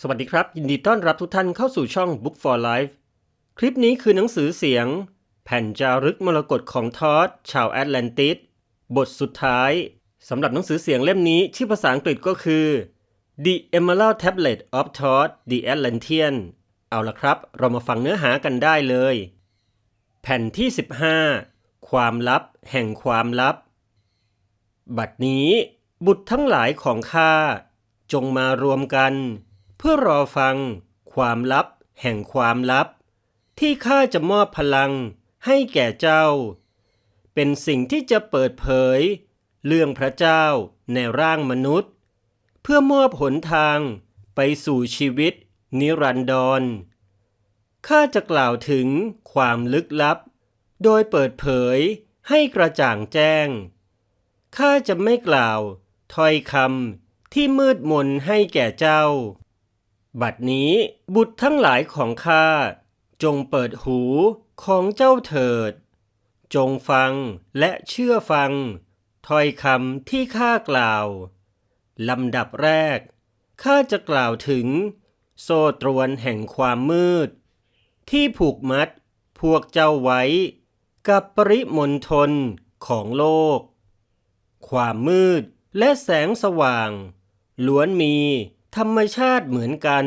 สวัสดีครับ ยินดีต้อนรับทุกท่านเข้าสู่ช่อง Book for Life คลิปนี้คือหนังสือเสียง แผ่นจารึกมรกตของทอดชาวแอตแลนติสบทสุดท้ายสำหรับหนังสือเสียงเล่มนี้ชื่อภาษาอังกฤษก็คือ The Emerald Tablet of Todd the Atlantean เอาละครับ เรามาฟังเนื้อหากันได้เลย แผ่นที่ 15 ความลับแห่งความลับ บัดนี้บุตรทั้งหลายของข้าจงมารวมกัน เพื่อรอฟังความลับแห่งความลับ ที่ข้าจะมอบพลังให้แก่เจ้า เป็นสิ่งที่จะเปิดเผย เรื่องพระเจ้าในร่างมนุษย์ เพื่อมอบหนทางไปสู่ชีวิตนิรันดรข้าจะกล่าวถึงความลึกลับ โดยเปิดเผยให้กระจ่างแจ้ง ข้าจะไม่กล่าวถ้อยคำที่มืดมนให้แก่เจ้า บัดนี้บุตรทั้งหลายของข้าจงเปิดหูของเจ้าเถิด จงฟังและเชื่อฟังถ้อยคำที่ข้ากล่าวลำดับแรกข้าจะกล่าวถึง โซ่ตรวนแห่งความมืด ที่ผูกมัดพวกเจ้าไว้ กับปริมณฑลของโลก ความมืดและแสงสว่าง ล้วนมี ธรรมชาติเหมือนกัน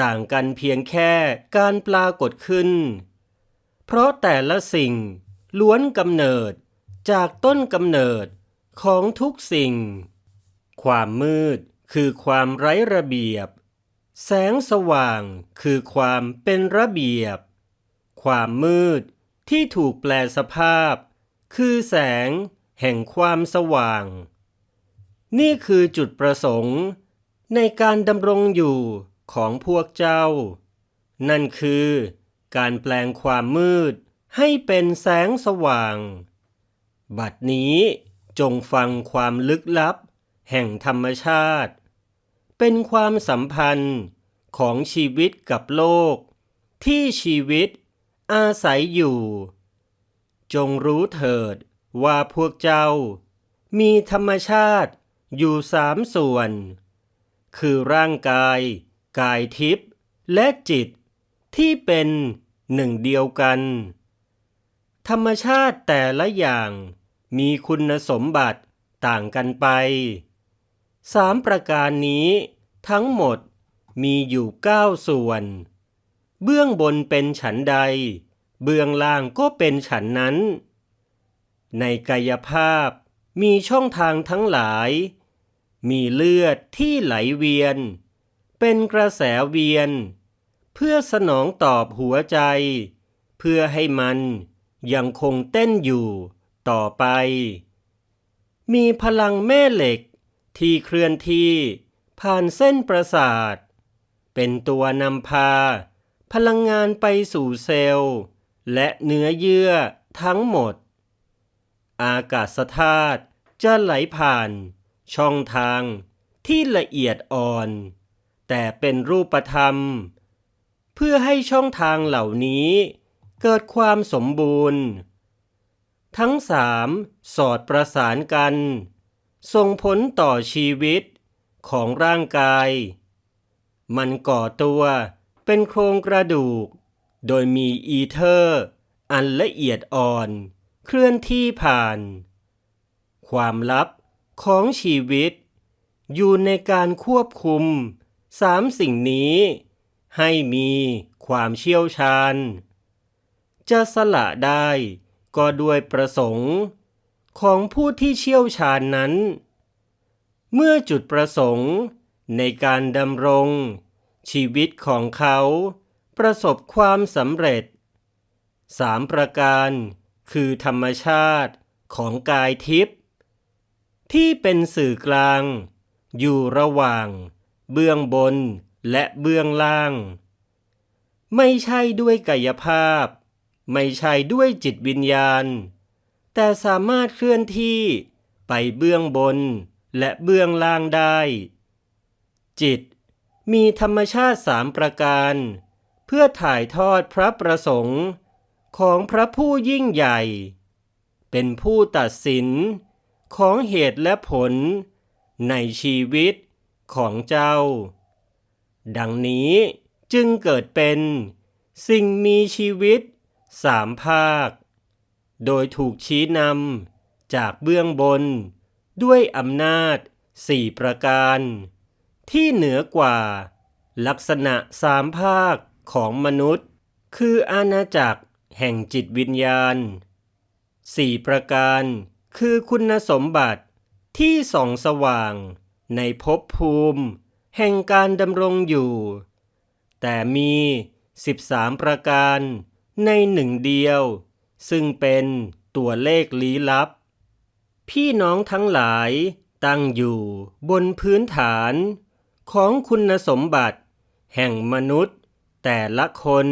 ต่างกันเพียงแค่การปรากฏขึ้น เพราะแต่ละสิ่งล้วนกำเนิดจากต้นกำเนิดของทุกสิ่ง ความมืดคือความไร้ระเบียบ แสงสว่างคือความเป็นระเบียบ ความมืดที่ถูกแปลสภาพ คือแสงแห่งความสว่าง นี่คือจุดประสงค์ ในการดำรงอยู่ของพวกเจ้า นั่นคือการแปลงความมืดให้เป็นแสงสว่าง บัดนี้จงฟังความลึกลับ แห่งธรรมชาติ เป็นความสัมพันธ์ของชีวิตกับโลก ที่ชีวิตอาศัยอยู่ จงรู้เถิดว่าพวกเจ้า มีธรรมชาติอยู่สามส่วน คือร่างกาย กายทิพย์และจิตที่เป็นหนึ่งเดียวกัน ธรรมชาติแต่ละอย่างมีคุณสมบัติต่างกันไปสามประการนี้ทั้งหมดมีอยู่เก้าส่วน เบื้องบนเป็นฉันใด เบื้องล่างก็เป็นฉันนั้น ในกายภาพมีช่องทางทั้งหลาย มีเลือดที่ไหลเวียน เป็นกระแสเวียน เพื่อสนองตอบหัวใจ เพื่อให้มันยังคงเต้นอยู่ต่อไป มีพลังแม่เหล็กที่เคลื่อนที่ผ่านเส้นประสาท เป็นตัวนำพา พลังงานไปสู่เซลล์ และเนื้อเยื่อทั้งหมด อากาศธาตุจะไหลผ่าน ช่องทางที่ละเอียดอ่อน แต่เป็นรูปธรรม เพื่อให้ช่องทางเหล่านี้ เกิดความสมบูรณ์ ทั้งสามสอดประสานกัน ส่งผลต่อชีวิตของร่างกาย มันก่อตัวเป็นโครงกระดูก โดยมีอีเทอร์ อันละเอียดอ่อน เคลื่อนที่ผ่าน ความลับ ของชีวิต อยู่ในการควบคุมสามสิ่งนี้ ให้มีความเชี่ยวชาญ จะสละได้ก็ด้วยประสงค์ ของผู้ที่เชี่ยวชาญนั้น เมื่อจุดประสงค์ในการดำรง ชีวิตของเขาประสบความสำเร็จสามประการคือธรรมชาติของกายทิพย์ ที่เป็นสื่อกลาง อยู่ระหว่าง เบื้องบนและเบื้องล่าง ไม่ใช่ด้วยกายภาพ ไม่ใช่ด้วยจิตวิญญาณ แต่สามารถเคลื่อนที่ไปเบื้องบนและเบื้องล่างได้ จิตมีธรรมชาติสามประการ เพื่อถ่ายทอดพระประสงค์ของพระผู้ยิ่งใหญ่ เป็นผู้ตัดสิน ของเหตุและผลในชีวิตของเจ้า ดังนี้จึงเกิดเป็นสิ่งมีชีวิตสามภาค โดยถูกชี้นำจากเบื้องบนด้วยอำนาจสี่ประการ ที่เหนือกว่า ลักษณะสามภาคของมนุษย์ คืออาณาจักรแห่งจิตวิญญาณสี่ประการ คือคุณสมบัติที่ส่องสว่างในภพภูมิ แห่งการดำรงอยู่ แต่มี 13 ประการในหนึ่งเดียว ซึ่งเป็นตัวเลขลี้ลับ พี่น้องทั้งหลายตั้งอยู่บนพื้นฐานของคุณสมบัติ แห่งมนุษย์แต่ละคน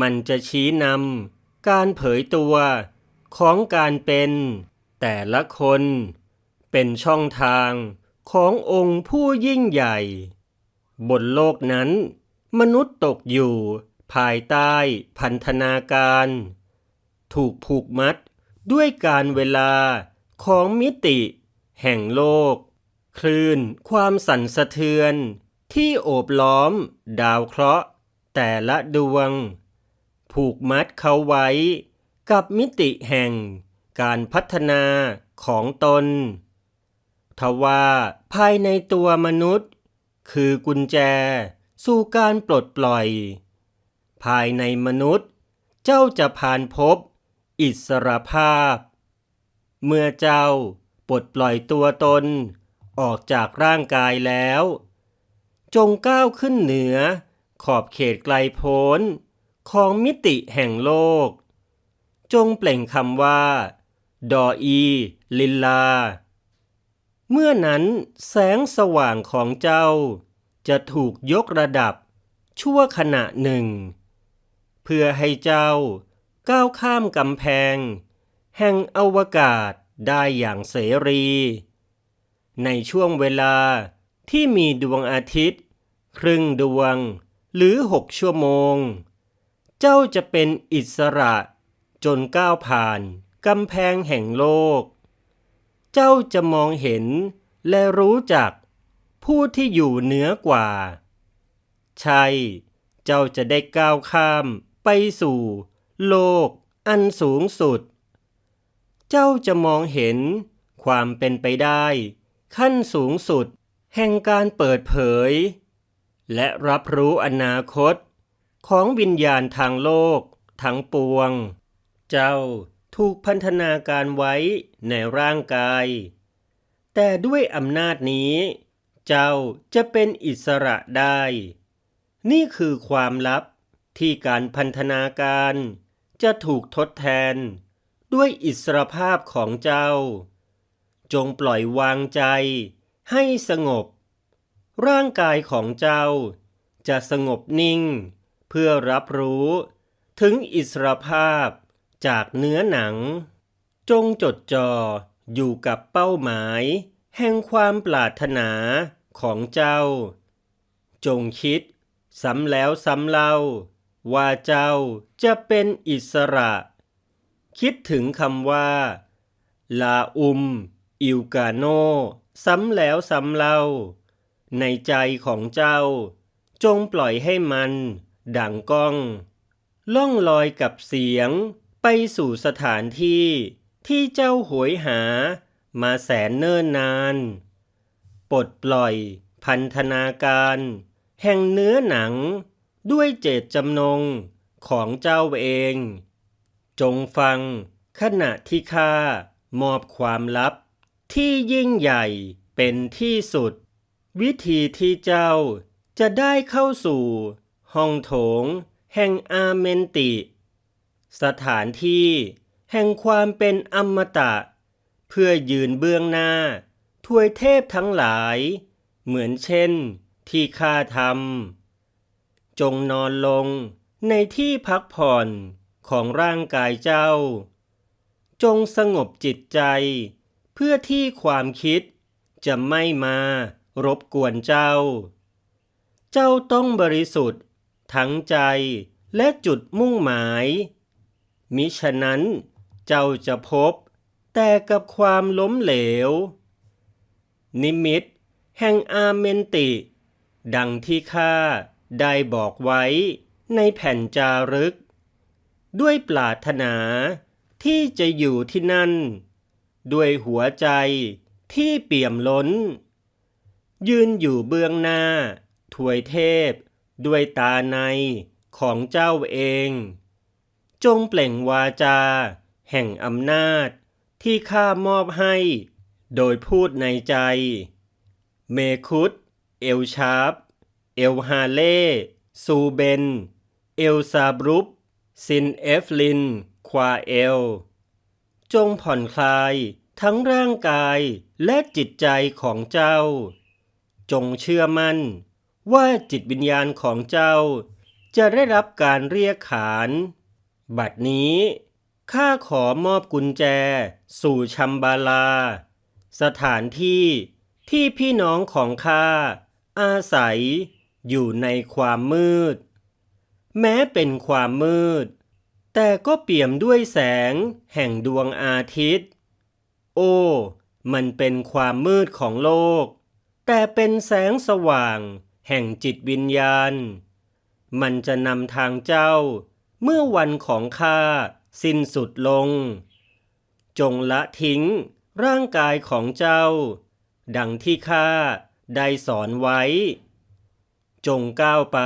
มันจะชี้นำการเผยตัว ของการเป็น แต่ละคน เป็นช่องทางขององค์ผู้ยิ่งใหญ่ บนโลกนั้น มนุษย์ตกอยู่ภายใต้พันธนาการ ถูกผูกมัดด้วยการเวลาของมิติ แห่งโลก คลื่นความสั่นสะเทือน ที่โอบล้อม ดาวเคราะห์ แต่ละดวง ผูกมัดเขาไว้ กับมิติแห่งการพัฒนาของตน ทว่าภายในตัวมนุษย์ คือกุญแจสู่การปลดปล่อย ภายในมนุษย์ เจ้าจะผ่านพบ อิสรภาพ เมื่อเจ้าปลดปล่อยตัวตน ออกจากร่างกายแล้ว จงก้าวขึ้นเหนือ ขอบเขตไกลโพ้น ของมิติแห่งโลก จงเปล่งคำว่า ดออี ลินลา เมื่อนั้นแสงสว่างของเจ้า จะถูกยกระดับ ชั่วขณะหนึ่ง เพื่อให้เจ้าก้าวข้ามกำแพง แห่งอวกาศได้อย่างเสรี ในช่วงเวลาที่มีดวงอาทิตย์ ครึ่งดวงหรือหกชั่วโมง เจ้าจะเป็นอิสระ จนก้าวผ่านกำแพงแห่งโลก เจ้าจะมองเห็นและรู้จัก ผู้ที่อยู่เหนือกว่า ใช่ เจ้าจะได้ก้าวข้ามไปสู่ โลกอันสูงสุด เจ้าจะมองเห็นความเป็นไปได้ ขั้นสูงสุด แห่งการเปิดเผย และรับรู้อนาคต ของวิญญาณทางโลกทั้งปวง เจ้าถูกพันธนาการไว้ในร่างกาย แต่ด้วยอำนาจนี้ เจ้าจะเป็นอิสระได้ นี่คือความลับที่การพันธนาการจะถูกทดแทน ด้วยอิสรภาพของเจ้า จงปล่อยวางใจให้สงบ ร่างกายของเจ้าจะสงบนิ่ง เพื่อรับรู้ถึงอิสรภาพ จากเนื้อหนัง จงจดจ่ออยู่กับเป้าหมาย แห่งความปรารถนาของเจ้า จงคิด ซ้ำแล้วซ้ำเล่า ว่าเจ้าจะเป็นอิสระ คิดถึงคำว่า ลาอุม อิวกาโน ซ้ำแล้วซ้ำเล่า ในใจของเจ้า จงปล่อยให้มัน ดังก้อง ล่องลอยกับเสียง ไปสู่สถานที่ที่เจ้าหวยหามาแสนเนิ่นนาน ปลดปล่อยพันธนาการ แห่งเนื้อหนังด้วยเจตจำนงของเจ้าเอง จงฟังขณะที่ข้ามอบความลับ ที่ยิ่งใหญ่เป็นที่สุด วิธีที่เจ้าจะได้เข้าสู่ ห้องโถง แห่งอาเมนติ สถานที่แห่งความเป็นอมตะ เพื่อยืนเบื้องหน้า ถวยเทพทั้งหลาย เหมือนเช่นที่ข้าทำจงนอนลงในที่พักผ่อนของร่างกายเจ้า จงสงบจิตใจ เพื่อที่ความคิดจะไม่มารบกวนเจ้า เจ้าต้องบริสุทธิ์ ทั้งใจและจุดมุ่งหมาย มิฉะนั้นเจ้าจะพบแต่กับความล้มเหลว นิมิตแห่งอาเมนติ ดังที่ข้าได้บอกไว้ในแผ่นจารึก ด้วยปรารถนาที่จะอยู่ที่นั่น ด้วยหัวใจที่เปี่ยมล้น ยืนอยู่เบื้องหน้า ถวยเทพ ด้วยตาในของเจ้าเอง จงเปล่งวาจา แห่งอำนาจ ที่ข้ามอบให้ โดยพูดในใจ เมคุดเอลชาร์ปเอลฮาเล่ ซูเบน เอลซาบรุปซินเอฟลิน ควาเอล จงผ่อนคลายทั้งร่างกายและจิตใจของเจ้า จงเชื่อมั่น ว่าจิตวิญญาณของเจ้า จะได้รับการเรียกขาน บัดนี้ข้าขอมอบกุญแจ สู่ชัมบาลา สถานที่ที่พี่น้องของข้าอาศัยอยู่ในความมืด แม้เป็นความมืด แต่ก็เปี่ยมด้วยแสงแห่งดวงอาทิตย์ โอ้ มันเป็นความมืดของโลก แต่เป็นแสงสว่างแห่งจิตวิญญาณ มันจะนำทางเจ้า เมื่อวันของข้าสิ้นสุดลง จงละทิ้งร่างกายของเจ้า ดังที่ข้าได้สอนไว้ จงก้าวไป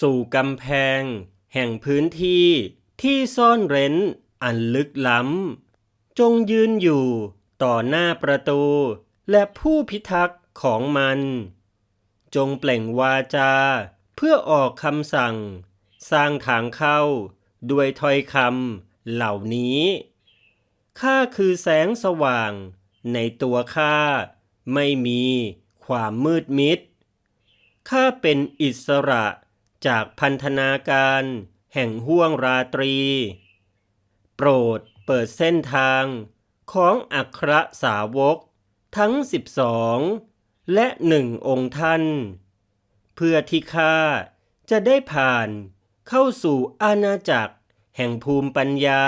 สู่กำแพง แห่งพื้นที่ที่ซ่อนเร้นอันลึกล้ำ จงยืนอยู่ต่อหน้าประตูและผู้พิทักษ์ของมัน จงเปล่งวาจาเพื่อออกคำสั่ง สร้างทางเข้า ด้วยถ้อยคำเหล่านี้ ข้าคือแสงสว่าง ในตัวข้าไม่มีความมืดมิด ข้าเป็นอิสระจากพันธนาการแห่งห้วงราตรี โปรดเปิดเส้นทางของอัครสาวกทั้งสิบสองและหนึ่งองค์ท่าน เพื่อที่ข้าจะได้ผ่าน เข้าสู่อาณาจักร แห่งภูมิปัญญา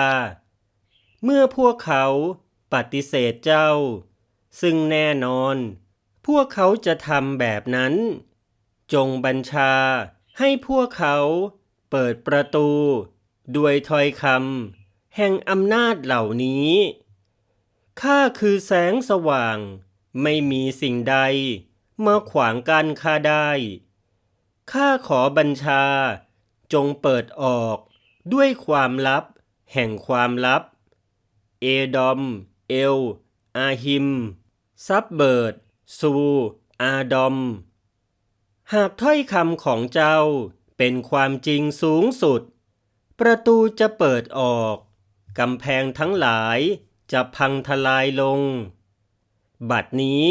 เมื่อพวกเขาปฏิเสธเจ้า ซึ่งแน่นอน พวกเขาจะทำแบบนั้น จงบัญชาให้พวกเขาเปิดประตู ด้วยถ้อยคำแห่งอำนาจเหล่านี้ข้าคือแสงสว่าง ไม่มีสิ่งใดมาขวางกั้นข้าได้ข้าขอบัญชา จงเปิดออก ด้วยความลับ แห่งความลับ เอดอม เอล อาหิม ซับเบิร์ดซู อาดอม หากถ้อยคำของเจ้าเป็นความจริงสูงสุด ประตูจะเปิดออกกำแพงทั้งหลายจะพังทลายลง บัดนี้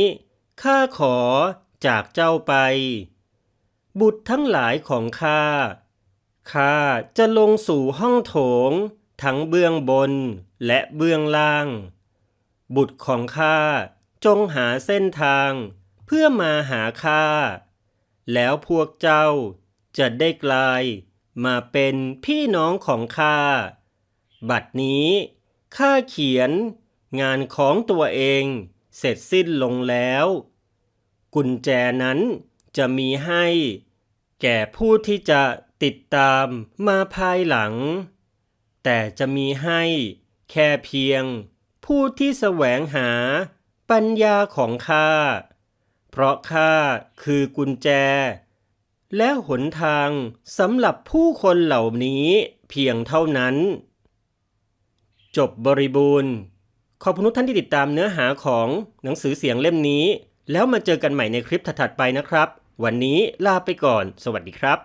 ข้าขอจากเจ้าไป บุตรทั้งหลายของข้า ข้าจะลงสู่ห้องโถง ทั้งเบื้องบนและเบื้องล่าง บุตรของข้าจงหาเส้นทาง เพื่อมาหาข้าแล้วพวกเจ้าจะได้กลายมาเป็นพี่น้องของข้า บัดนี้ข้าเขียนงานของตัวเองเสร็จสิ้นลงแล้ว กุญแจนั้นจะมีให้ แก่ผู้ที่จะ ติดตามมาภายหลัง แต่จะมีให้แค่เพียง ผู้ที่แสวงหาปัญญาของข้า เพราะข้าคือกุญแจ และหนทางสำหรับผู้คนเหล่านี้เพียงเท่านั้น จบบริบูรณ์ ขอบคุณทุกท่านที่ติดตามเนื้อหาของหนังสือเสียงเล่มนี้ แล้วมาเจอกันใหม่ในคลิปถัดๆไปนะครับ วันนี้ลาไปก่อน สวัสดีครับ